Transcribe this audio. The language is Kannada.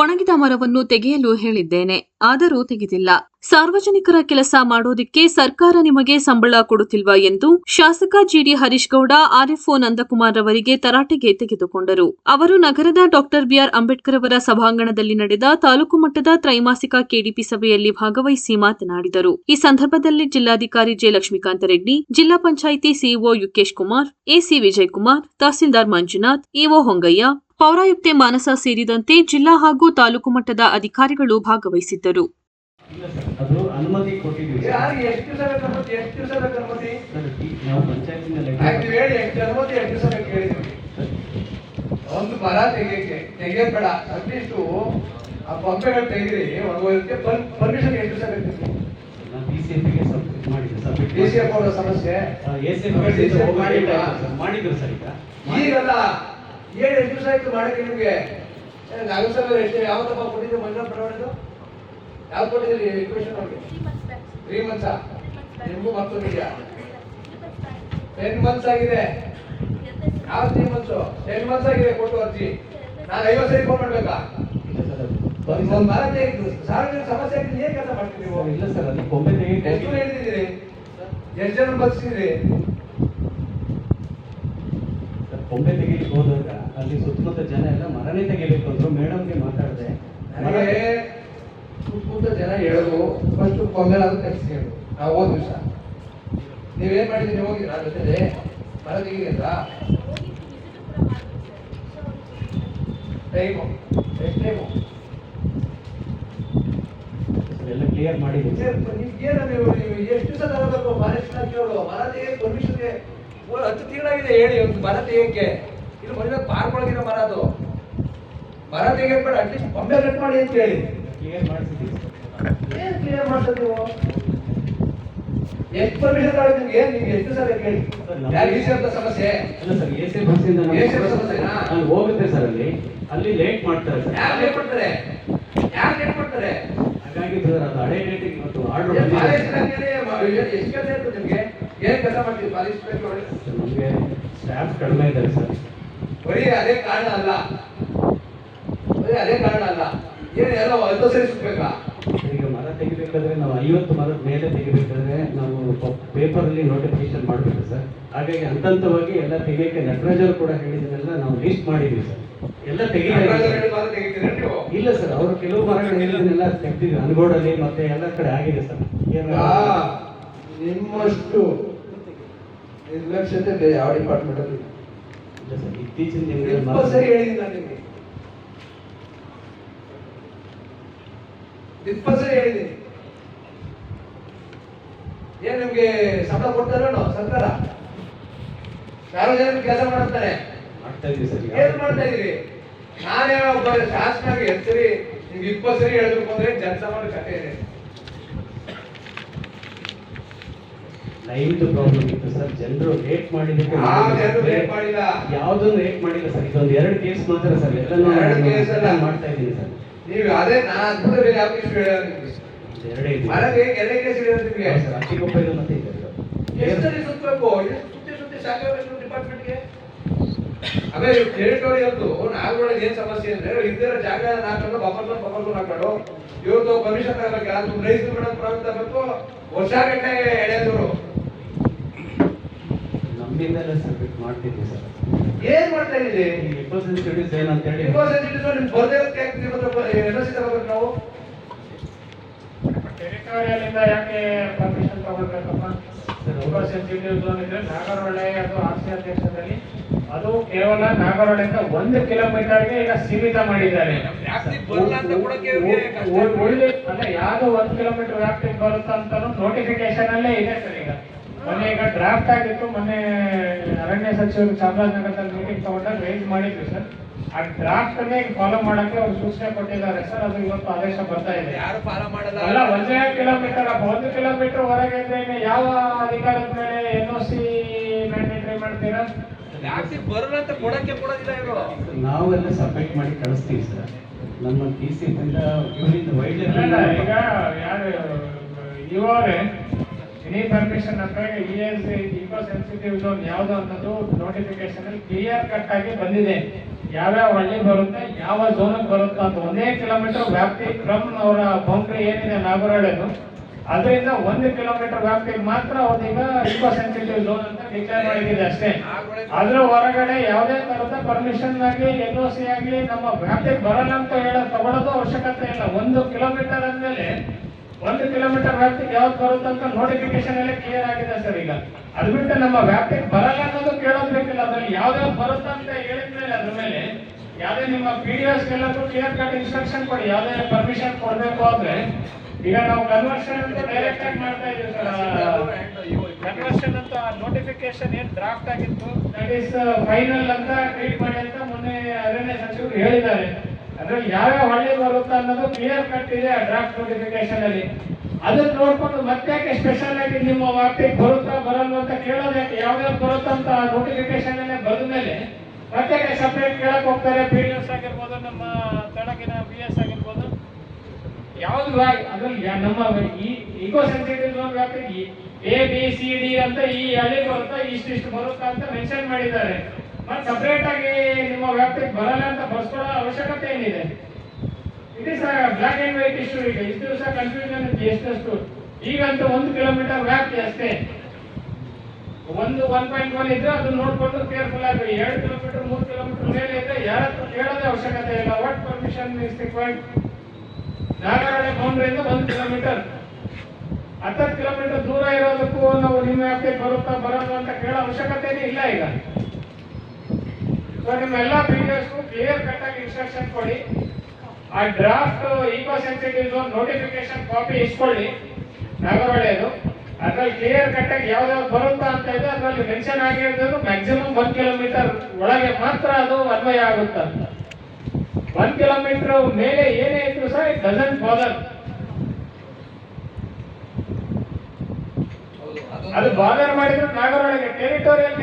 ಒಣಗಿದ ಮರವನ್ನು ತೆಗೆಯಲು ಹೇಳಿದ್ದೇನೆ, ಆದರೂ ತೆಗೆದಿಲ್ಲ. ಸಾರ್ವಜನಿಕರ ಕೆಲಸ ಮಾಡೋದಿಕ್ಕೆ ಸರ್ಕಾರ ನಿಮಗೆ ಸಂಬಳ ಕೊಡುತ್ತಿಲ್ವಾ ಎಂದು ಶಾಸಕ ಜಿಡಿ ಹರೀಶ್ ಗೌಡ ಆರ್ಎಫ್ಒ ನಂದಕುಮಾರ್ ಅವರಿಗೆ ತರಾಟೆಗೆ ತೆಗೆದುಕೊಂಡರು. ಅವರು ನಗರದ ಡಾಕ್ಟರ್ ಬಿಆರ್ ಅಂಬೇಡ್ಕರ್ ಅವರ ಸಭಾಂಗಣದಲ್ಲಿ ನಡೆದ ತಾಲೂಕು ಮಟ್ಟದ ತ್ರೈಮಾಸಿಕ ಕೆಡಿಪಿ ಸಭೆಯಲ್ಲಿ ಭಾಗವಹಿಸಿ ಮಾತನಾಡಿದರು. ಈ ಸಂದರ್ಭದಲ್ಲಿ ಜಿಲ್ಲಾಧಿಕಾರಿ ಜೆ ಲಕ್ಷ್ಮೀಕಾಂತ ರೆಡ್ಡಿ, ಜಿಲ್ಲಾ panchayat CEO Yukesh Kumar AC Vijay Kumar tahsildar Manjunath, EO Hongayya ಪೌರಾಯುಕ್ತೆ Manasa ಸೇರಿದಂತೆ ಜಿಲ್ಲಾ ಹಾಗೂ ತಾಲೂಕು ಮಟ್ಟದ ಅಧಿಕಾರಿಗಳು ಭಾಗವಹಿಸಿದ್ದರು. ಒಂದು ಮರ ತೆಗೆಯಕ್ಕೆ ತೆಗೆಯಬೇಡ. ಅಟ್ಲೀಸ್ಟ್ ಆ ಪಂಪೆಗಳು ಒಣಗೋದಕ್ಕೆ ಪರ್ಮಿಷನ್ ಎಷ್ಟು ಡಿ ಸಿ ಎಫ್ ಅವರ ಸಮಸ್ಯೆ? ಮಾಡಿದ್ರು ಸರ್ ಈಗ. ಈಗಲ್ಲ ಏಳು ಎಷ್ಟು ದಿವಸ ಆಯ್ತು ಮಾಡಕ್ಕೆ ನಿಮಗೆ? ನಾಗೇಶ್ವರ ಎಷ್ಟು ಯಾವತ್ತಪ್ಪ ಕೊಟ್ಟಿದ್ದು ಮಂಜುನಾಥ್ ಪ್ರಮಾಣಿದು ಯಾವ್ದು ಕೊಟ್ಟಿದ್ದೀರಿ ಎಜುಕೇಶನ್ ಅವ್ರಿಗೆ? ತ್ರೀ ಮಂತ್ಸ ನಿಮಗೂ ಮತ್ತೊಂದಿದೆಯಾ? ಟೆನ್ ಮಂತ್ಸ್ ಆಗಿದೆ. ಯಾವ ತ್ರೀ ಮಂತ್ಸು ಟೆನ್ ಮಂತ್ಸ್ ಆಗಿದೆ ಕೊಟ್ಟು ಅರ್ಜಿ. ನಾನು ಐವತ್ತು ಸರಿ ಫೋನ್ ಮಾಡ್ಬೇಕಾ? ಸಾರ್ವಜನಿಕ ಸಮಸ್ಯೆ ಏನ್ ಕೆಲಸ ಮಾಡ್ತೀವಿ ನೀವು ಇಲ್ಲ ಸರ್ ಅದು ತೆಗಿ ಎಷ್ಟು ಹೇಳಿದ್ದೀರಿ ಎಷ್ಟು ಜನ ಬಸ್ಸಿದ್ರಿ ಕೊಂಬೆ ತೆಗಿಲಿಕ್ಕೆ ಹೋದಾಗ ಅಲ್ಲಿ ಸುತ್ತಮುತ್ತ ಜನ ಎಲ್ಲ ಮರನೇ ತೆಗಿಬೇಕು ಅಂದ್ರು. ಮೇಡಮ್ಗೆ ಮಾತಾಡಿದೆ. ನನಗೆ ಸುತ್ತಮುತ್ತ ಜನ ಹೇಳೋದು ಫಸ್ಟ್ ಕೊಂಬೆಲ್ ಅದು ತೆಗೆಸಿ ಹೇಳು. ನಾವು ಹೋದ ದಿವಸ. ನೀವೇನು ಮಾಡಿದ್ರಿ ನೀವು? ಹೋಗಿ ನನ್ನ ಜೊತೆ ಮರ ಅಂತ. ಟೈಮು ಎಷ್ಟು ಟೈಮು ಎಲ್ಲ ಕ್ಲಿಯರ್ ಮಾಡಿದ್ದೀವಿ ಏನು ನೀವು ನೀವು ಎಷ್ಟು ಸಲ ತಗೋಬೇಕು? ಫಾರೆಸ್ಟ್ ಕೇಳು ಮರ ತೆಗೆಯಕ್ಕೆ ಪರ್ಮಿಷನ್ಗೆ ಹತ್ತು ತಿಂಗಳಾಗಿದೆ ಹೇಳಿ ಒಂದು ಮರ ತೆಗಿಯಕ್ಕೆ. ಇದು ಮನೆ ಪಾರ್ಕ್ ಒಳಗಿರೋ ಮರ ಅದು. ಮರ ತೆಗೆದ್ಬೇಡ ಬೇಡ ಅಟ್ಲೀಸ್ಟ್ ಬೊಂಬೆ ಕಟ್ ಮಾಡಿ ಅಂತ ಹೇಳಿ. ಕ್ಲಿಯರ್ ಮಾಡಿಸಿದ್ದೀವಿ ಏನು ಏನ್ ಕ್ಲಿಯರ್ ಮಾಡ್ತದೆ ನೀವು? ಎಷ್ಟು ಪರ್ಮಿಷನ್ ತಗೊಳ್ಳಿ ನಿಮ್ಗೆ? ಏನ್ ನಿಮ್ಗೆ ಎಷ್ಟು ಸಲ ಕೇಳಿ? ಯಾರು ಈಸಿ ಅಂತ ಸಮಸ್ಯೆ? ಸರ್ ಎ ಸಿ ಬಸ್ಸಿಂದ ನಾವು- ಸಮಸ್ಯೆ ಬಸ್ ಸಮಸ್ಯೆನಾ? ಅಲ್ಲಿ ಹೋಗುತ್ತೆ ಸರ್ ಅಲ್ಲಿ. ಅಲ್ಲಿ ಲೇಟ್ ಮಾಡ್ತಾರೆ ಸರ್. ಯಾರು ಲೇಟ್ ಮಾಡ್ತಾರೆ? ಯಾರು ಲೇಟ್ ಮಾಡ್ತಾರೆ? ಹಾಗಾಗಿ ಸರ್ ಅದು ಹಳೆ ಡೇಟಿಗೆ ಮತ್ತು ಆರ್ಡರ್ ಏನ್ ಏನ್ ಎಷ್ಟು ಕೆಲಸ ಇರ್ತದೆ ನಿಮಗೆ? ಏನು ಕೆಲಸ ಮಾಡ್ತೀವಿ ಪಾಲಿಸ್? ನಮಗೆ ಸ್ಟಾಫ್ ಕಡಿಮೆ ಇದ್ದಾರೆ ಸರ್. ಬರೀ ಅದೇ ಕಾರಣ ಅಲ್ಲ. ಬರೀ ಅದೇ ಕಾರಣ ಅಲ್ಲ. ಏನು ಎಲ್ಲ ಹತ್ತು ಸರಿ ಸುತ್ಬೇಕಾ ಈಗ ಮರ ತೆಗಿಬೇಕಾದ್ರೆ ನಾವು ಐವತ್ತು ಮರದ ಮೇಲೆ ತೆಗಿಬೇಕಾದ್ರೆ ನಾವು ಪೇಪರ್ ಅಲ್ಲಿ ನೋಟಿಫಿಕೇಶನ್ ಮಾಡಬೇಕು ಸರ್. ಹಾಗಾಗಿ ಹಂತ ಹಂತವಾಗಿ ಎಲ್ಲ ತೆಗಿಯಕ್ಕೆ ನಟರಾಜರು ಕೂಡ ಹೇಳಿದ್ರೆಲ್ಲ ನಾವು ಲಿಸ್ಟ್ ಮಾಡಿದ್ವಿ ಸರ್. ಎಲ್ಲ ತೆಗಿಬೇಕು ಇಲ್ಲ ಸರ್ ಅವರು ಕೆಲವು ಮರಗಳು ಹೇಳಿದ್ದನ್ನೆಲ್ಲ ತೆಗ್ದಿದ್ವಿ ಅನ್ಗೋಡಲ್ಲಿ ಮತ್ತೆ ಎಲ್ಲ ಕಡೆ ಆಗಿದೆ ಸರ್. ನಿಮ್ಮಷ್ಟು ನಿರ್ಲಕ್ಷ್ಯತೆ ಯಾವ ಡಿಪಾರ್ಟ್ಮೆಂಟ್ ಸರ್ ಇತ್ತೀಚಿನ ದಿನಗಳಲ್ಲಿ ನಾನು ನಿಮಗೆ. ಇಪ್ಪತ್ತು ಸರಿ ಹೇಳಿದ್ದೀನಿ. ಏನ್ ನಿಮ್ಗೆ ಸಂಬಳ ಕೊಡ್ತಾರೇನೋ ಸರ್ಕಾರ? ಸಾರ್ವಜನಿಕ ಕೆಲಸ ಮಾಡ್ತಾರೆ. ಮಾಡ್ತಾ ಇದ್ದೀವಿ ಸರ್. ಏನ್ ಮಾಡ್ತಾ ಇದೀರಿ ನಾನೇ ಒಬ್ಬ ಶಾಸನಾಗಿ ಹೆಸರಿ ಸರಿ ನಿಮ್ಗೆ ಇಪ್ಪತ್ತು ಸರಿ ಹೇಳ್ಬೇಕು ಅಂದ್ರೆ ಜನಸಾಮಾನ್ಯ ಕಥೆ ಇದೆ. ಲೈವ್ದು ಪ್ರಾಬ್ಲಮ್ ಇತ್ತು ಸರ್. ಜನರು ರೇಟ್ ಮಾಡಿದ್ದಕ್ಕೆ ಯಾವುದನ್ನು ರೇಟ್ ಮಾಡಿಲ್ಲ ಸರ್. ಇದೊಂದು ಎರಡು ಕೇಸ್ ಮಾತ್ರ ಸರ್. ಎರಡು ಮಾಡ್ತಾ ಇದ್ದೀನಿ ಸರ್. ನೀವು ಅದೇ ನಾನು ಯಾವ ಎರಡೇ ಎಲ್ಲ ಕೇಸ್ ನಿಮ್ಗೆ? ಇದು ಮತ್ತೆ ಸುತ್ತಬೇಕು? ಎಷ್ಟು ಸುತ್ತಿ ಸುತ್ತಿ ಸಾಕಾಗಬೇಕು ಡಿಪಾರ್ಟ್ಮೆಂಟ್ಗೆ ಆಮೇಲೆ ಟೆರಿಟೋರಿಯಲ್ದು ನಾಲ್ಕೊಳಗೆ ಏನ್ ಸಮಸ್ಯೆ ಅಂದ್ರೆ ಇದ್ದಿರೋ ಜಾಗ ನಾಲ್ಕೊಂಡು ಹಾಕೊಂಡು ಇವತ್ತು ಪರ್ಮಿಷನ್ ತಗೋಬೇಕು. ಅದು ರೈಸ್ ಮೇಡಮ್ ಪ್ರಾಬ್ಲಮ್ ತಗೋಬೇಕು. ವರ್ಷ ಗಂಟೆ ಎಳೆದವರು ಎಲ್ಲ ಸಬ್ಮಿಟ್ ಮಾಡ್ತಿದ್ವಿ ಸರ್. ಏನ್ ಮಾಡ್ತಾ ಇದ್ದೀವಿ ಸ್ಟಡೀಸ್ ಏನಂತ ಹೇಳಿ ನಿಮ್ ಬರ್ದೇ ಇರೋದಕ್ಕೆ ಯಾಕೆ ನಿಮ್ಮ ಹತ್ರ ಎನ್ ಸಿ ತಗೋಬೇಕು ನಾವು? ಟೆರಿಟೋರಿಯಲ್ ಇಂದ ಯಾಕೆ ಪರ್ಮಿಷನ್ ತಗೋಬೇಕಪ್ಪ ಸೆನ್ಸಿಟಿವ್ ಝೋನ್ ಇದ್ರೆ ನಾಗರಹೊಳೆ ಅದು ಆರ್ಸಿ ಅಧ್ಯಕ್ಷದಲ್ಲಿ ಅದು ಕೇವಲ ನಾಗರಹೊಳೆಯಿಂದ ಒಂದು ಕಿಲೋಮೀಟರ್ಗೆ ಈಗ ಸೀಮಿತ ಮಾಡಿದ್ದಾರೆ. ಉಳಿದ ಅಂದ್ರೆ ಯಾವ್ದು ಒಂದ್ ಕಿಲೋಮೀಟರ್ ವ್ಯಾಪ್ತಿಗೆ ಬರುತ್ತೆ ಅಂತ ನೋಟಿಫಿಕೇಶನ್ ಅಲ್ಲೇ ಇದೆ ಸರ್ ಈಗ. ಮೊನ್ನೆ ಈಗ ಡ್ರಾಫ್ಟ್ ಆಗಿತ್ತು ಮೊನ್ನೆ ಅರಣ್ಯ ಸಚಿವರು ಚಾಮರಾಜನಗರದಲ್ಲಿ ಮೀಟಿಂಗ್ ತಗೊಂಡಾಗ ರೇಂಜ್ ಮಾಡಿದ್ರು ಸರ್. ಆ ಡ್ರಾಫ್ಟ್ ಅನ್ನೇ ಫಾಲೋ ಮಾಡಕ್ಕೆ ಅವ್ರು ಸೂಚನೆ ಕೊಟ್ಟಿದ್ದಾರೆ ಸರ್ ಅದು ಇವತ್ತು ಆದೇಶ ಬರ್ತಾ ಇದೆ. ಯಾರು ಫಾಲೋ ಮಾಡಲ್ಲ? ಅಲ್ಲ ಒಂದೇ ಕಿಲೋಮೀಟರ್ ಒಂದು ಕಿಲೋಮೀಟರ್ ಹೊರಗೆ ಇದ್ರೆ ಯಾವ ಅಧಿಕಾರದ ಮೇಲೆ ಎನ್ ಒ ಸಿ ಮ್ಯಾಂಡೇಟರಿ ಮಾಡ್ತೀರಾ? ವ್ಯಾಪ್ತಿಗೆ ಬರಲ್ಲ ಅಂತ ಕೊಡಕ್ಕೆ ಕೊಡೋದಿಲ್ಲ ಇವರು. ನಾವೆಲ್ಲ ಸಬ್ಮಿಟ್ ಮಾಡಿ ಕಳಿಸ್ತೀವಿ ಸರ್. ನಮ್ಮ ಟಿ ಸಿ ಇಂದ ಇವರಿಂದ ವೈಲ್ಡ್ ಇಲ್ಲ, ಈಗ ಯಾರು ಇವರೇ ಎನಿ ಪರ್ಮಿಷನ್ ಅಂತ E S eco sensitive zone ಯಾವುದು ಅನ್ನೋದು ನೋಟಿಫಿಕೇಶನ್ ಅಲ್ಲಿ ಕ್ಲಿಯರ್ ಕಟ್ ಆಗಿ ಬಂದಿದೆ. ಯಾವ್ಯಾವ ಹಳ್ಳಿ ಬರುತ್ತೆ, ಯಾವ ಝೋನ್ ಬರುತ್ತೆ ಅಂತ ಒಂದೇ ಕಿಲೋಮೀಟರ್ ವ್ಯಾಪ್ತಿ ಕ್ರಮ್ ಅವರ ಬೌಂಡ್ರಿ ಏನಿದೆ ನಾಗರಹಳ್ಳಿದು. ಅದರಿಂದ ಒಂದು ಕಿಲೋಮೀಟರ್ ವ್ಯಾಪ್ತಿಗೆ ಮಾತ್ರ ಅವ್ರೀಗ ಇಕೋ ಸೆನ್ಸಿಟಿವ್ ಝೋನ್ ಅಂತ ಡಿಕ್ಲೇರ್ ಮಾಡಿದೆ ಅಷ್ಟೇ. ಅದ್ರ ಹೊರಗಡೆ ಯಾವುದೇ ತರದ ಪರ್ಮಿಷನ್ ಆಗಲಿ ಎನ್ ಒ ಸಿ ಆಗಲಿ ನಮ್ಮ ವ್ಯಾಪ್ತಿಗೆ ಬರಲ್ಲ ಅಂತ ಹೇಳೋ ತಗೊಳ್ಳೋದು ಅವಶ್ಯಕತೆ ಇಲ್ಲ. ಒಂದು ಕಿಲೋಮೀಟರ್ ಅಂದ್ಮೇಲೆ ಒಂದು ಕಿಲೋಮೀಟರ್ ವ್ಯಾಪ್ತಿಗೆ ಯಾವ್ದು ಬರುತ್ತೆ ಅಂತ ನೋಟಿಫಿಕೇಶನ್ ಎಲ್ಲ ಕ್ಲಿಯರ್ ಆಗಿದೆ ಸರ್ ಈಗ? ಅದು ಬಿಟ್ಟು ನಮ್ಮ ವ್ಯಾಪ್ತಿಗೆ ಬರಲ್ಲ ಅನ್ನೋದು ಕೇಳೋದು ಬೇಕಿಲ್ಲ ಅದ್ರಲ್ಲಿ ಯಾವ್ದಾವ್ದು ಬರುತ್ತೆ ಅಂತ ಹೇಳಿದ್ಮೇಲೆ ಅದ್ರ ಮೇಲೆ ಯಾವ್ದೇ ನಿಮ್ಮ ಪಿ ಡಿ ಎಸ್ ಎಲ್ಲರೂ ಕ್ಲಿಯರ್ ಕಟ್ ಇನ್ಸ್ಟ್ರಕ್ಷನ್ ಕೊಡಿ. ಯಾವ್ದೇ ಪರ್ಮಿಷನ್ ಕೊಡ್ಬೇಕು ಅಂದ್ರೆ ಈಗ ನಾವು ಕನ್ವರ್ಷನ್ ಅಂತ ಡೈರೆಕ್ಟ್ ಆಗಿ ಮಾಡ್ತಾ ಇದೀವಿ ಸರ್. ಕನ್ವರ್ಷನ್ ಅಂತ ನೋಟಿಫಿಕೇಶನ್ ಏನ್ ಡ್ರಾಫ್ಟ್ ಆಗಿತ್ತು? ದಟ್ ಈಸ್ ಫೈನಲ್ ಅಂತ ಟ್ರೀಟ್ ಮಾಡಿ ಅಂತ ಮೊನ್ನೆ ಅರಣ್ಯ ಸಚಿವರು ಹೇಳಿದ್ದಾರೆ. ಅದ್ರಲ್ಲಿ ಯಾವ್ಯಾವ ಹಳ್ಳಿ ಬರುತ್ತಾ ಅನ್ನೋದು ಕ್ಲಿಯರ್ ಕಟ್ ಇದೆ ಡ್ರಾಫ್ಟ್ ನೋಟಿಫಿಕೇಶನ್ ಅಲ್ಲಿ. ಅದನ್ನ ನೋಡ್ಕೊಂಡು ಮತ್ತೆ ಸ್ಪೆಷಲ್ ಆಗಿ ನಿಮ್ಮ ವ್ಯಾಪ್ತಿಗೆ ಬರುತ್ತಾ ಬರಲ್ವ ಅಂತ ಕೇಳೋದಕ್ಕೆ ಯಾವ್ದಾದ್ರು ಬರುತ್ತಾ ಅಂತ ನೋಟಿಫಿಕೇಶನ್ ಬಂದ ಮೇಲೆ ಮತ್ತೆ ಸಪ್ರೇಟ್ ಕೇಳಕ್ ಹೋಗ್ತಾರೆ? ಪಿ ಡಿ ಎಸ್ ಆಗಿರ್ಬೋದು, ನಮ್ಮ ತಳಗಿನ ಬಿ ಎಸ್ ಆಗಿರ್ಬೋದು. ಯಾವ್ದು ಅದ್ರಲ್ಲಿ ನಮ್ಮ ಈ ಇಕೋ ಸೆನ್ಸಿಟಿವ್ ಲೋನ್ ವ್ಯಾಪ್ತಿಗೆ ಎ ಬಿ ಸಿ ಡಿ ಅಂತ ಈ ಹಳ್ಳಿ ಬರುತ್ತಾ ಇಷ್ಟಿಷ್ಟು ಬರುತ್ತಾ ಅಂತ ಮೆನ್ಷನ್ ಮಾಡಿದ್ದಾರೆ. ಮತ್ತೆ ಸಪರೇಟ್ ಆಗಿ ನಿಮ್ಮ ವ್ಯಾಪ್ತಿಗೆ ಬರಲ್ಲ ಅಂತ ಬರ್ಸ್ಕೊಳ್ಳೋ ಅವಶ್ಯಕತೆ ಏನಿದೆ? It is black and white issue ಈಗ. ಇಷ್ಟು ದಿವಸ ಕನ್ಫ್ಯೂಷನ್ ಎಷ್ಟಷ್ಟು? ಈಗಂತೂ ಒಂದು ಕಿಲೋಮೀಟರ್ ವ್ಯಾಪ್ತಿ ಅಷ್ಟೇ. ಒಂದು ಒನ್ ಪಾಯಿಂಟ್ ಒನ್ ಇದ್ರೆ ಅದನ್ನ ನೋಡ್ಕೊಂಡು ಕೇರ್ಫುಲ್ ಆಗಿ. ಎರಡು ಕಿಲೋಮೀಟರ್ ಮೂರು ಕಿಲೋಮೀಟರ್ ಮೇಲೆ ಇದ್ರೆ ಯಾರ ಕೇಳೋದೇ ಅವಶ್ಯಕತೆ ಇಲ್ಲ. ವಾಟ್ ಪರ್ಮಿಷನ್ ಇಸ್ ಬೌಂಡ್ರಿಯಿಂದ ಒಂದು ಕಿಲೋಮೀಟರ್ ಹತ್ತತ್ತು ಕಿಲೋಮೀಟರ್ ದೂರ ಇರೋದಕ್ಕೂ ನಾವು ನಿಮ್ಮ ವ್ಯಾಪ್ತಿಗೆ ಬರುತ್ತಾ ಬರಲ್ಲ ಅಂತ ಕೇಳೋ ಅವಶ್ಯಕತೆನೇ ಇಲ್ಲ ಈಗ. ಸೊ ನಿಮ್ಮ ಎಲ್ಲ ಪೀಡಿಎಸ್ಗೂ ಕ್ಲಿಯರ್ ಕಟ್ ಆಗಿ ಇನ್ಸ್ಟ್ರಕ್ಷನ್ ಕೊಡಿ. ಆ draft eco sensitive zone notification copy ಇಸ್ಕೊಳ್ಳಿ ನಾಗರಹಳ್ಳಿಯದು ಅದ್ರಲ್ಲಿ ಕ್ಲಿಯರ್ ಕಟ್ ಆಗಿ ಯಾವ್ದಾವ್ದು ಬರುತ್ತಾ ಅಂತ ಇದೆ ಅದರಲ್ಲಿ ಮೆನ್ಷನ್ ಆಗಿರೋದು ಮ್ಯಾಕ್ಸಿಮಮ್ ಒನ್ ಕಿಲೋಮೀಟರ್ ಒಳಗೆ ಮಾತ್ರ ಅದು ಅನ್ವಯ ಆಗುತ್ತೆ ಒನ್ ಕಿಲೋಮೀಟರ್ ಮೇಲೆ ಏನೇ ಇದ್ರು ಸಹ ಇಟ್ ಡಸಂಟ್ ಬಾದರ್ ಅದು ಬಾದರ್ ಮಾಡಿದ್ರೆ ನಾಗರೊಳಗೆ ಟೆರಿಟೋರಿಯಲ್